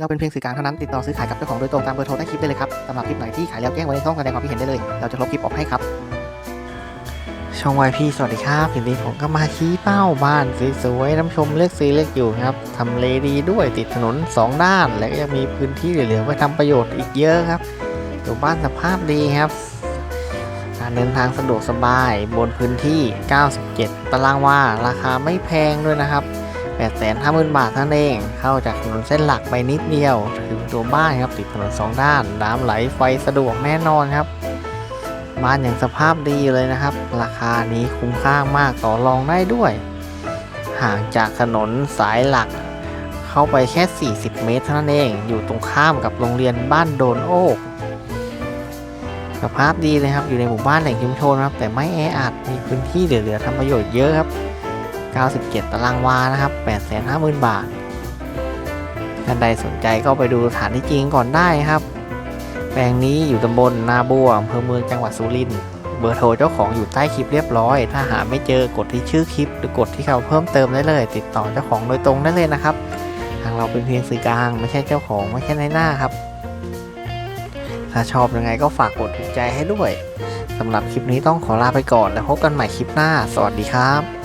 เราเป็นเพียงสื่อกลางเท่านั้นติดต่อซื้อขายกับเจ้าของโดยตรงตามเบอร์โทรใต้คลิปได้เลยครับสำหรับคลิปไหนที่ขายแล้วแจ้งไว้ในช่องแสดงความคิดเห็นได้เลย เราจะลบคลิปออกให้ครับ ช่องวายพี่สวัสดีครับทีนี้ผมก็มาชี้เป้าบ้านสวยๆน้ำชมเลือกซื้อเลือกอยู่ครับทำเลดีด้วยติดถนน 2 ด้าน และก็ยังมีพื้นที่เหลือๆไว้ทำประโยชน์อีกเยอะครับอยู่บ้านสภาพดีครับการเดินทางสะดวกสบายบนพื้นที่ 97 ตารางวา ราคาไม่แพงด้วยนะครับ 850,000 บาทเท่านั้นเอง เข้าจากถนนเส้นหลักไปนิดเดียว ถึงตัวบ้านครับติดถนนสองด้าน น้ำไหลไฟสะดวกแน่นอนครับ บ้านอย่างสภาพดีเลยนะครับ ราคานี้คุ้มค่ามากต่อรองได้ด้วย ห่างจากถนนสายหลัก เข้าไปแค่ 40 เมตรเท่านั้นเอง อยู่ตรงข้ามกับโรงเรียนบ้านโดนโอกสภาพดีเลยครับ อยู่ในหมู่บ้านแหล่งชุมชนครับ แต่ไม่แออัด มีพื้นที่เหลือๆทำประโยชน์เยอะครับ 97 ตารางวานะครับ 850,000 บาท ท่านใดสนใจก็ไปดูสถานที่จริงก่อนได้ครับ แปลงนี้อยู่ตำบลนาบัวอำเภอเมืองจังหวัดสุรินทร์ เบอร์โทรเจ้าของอยู่ใต้คลิปเรียบร้อย ถ้าหาไม่เจอกดที่ชื่อคลิป หรือกดที่เขาเพิ่มเติมได้เลย ติดต่อเจ้าของโดยตรงได้เลยนะครับ ทางเราเป็นเพียงสื่อกลาง ไม่ใช่เจ้าของ ไม่ใช่ในายหน้าครับ ถ้าชอบยังไงก็ฝากกดถูกใจให้ด้วยสำหรับคลิปนี้ต้องขอลาไปก่อน แล้วพบกันใหม่คลิปหน้า สวัสดีครับ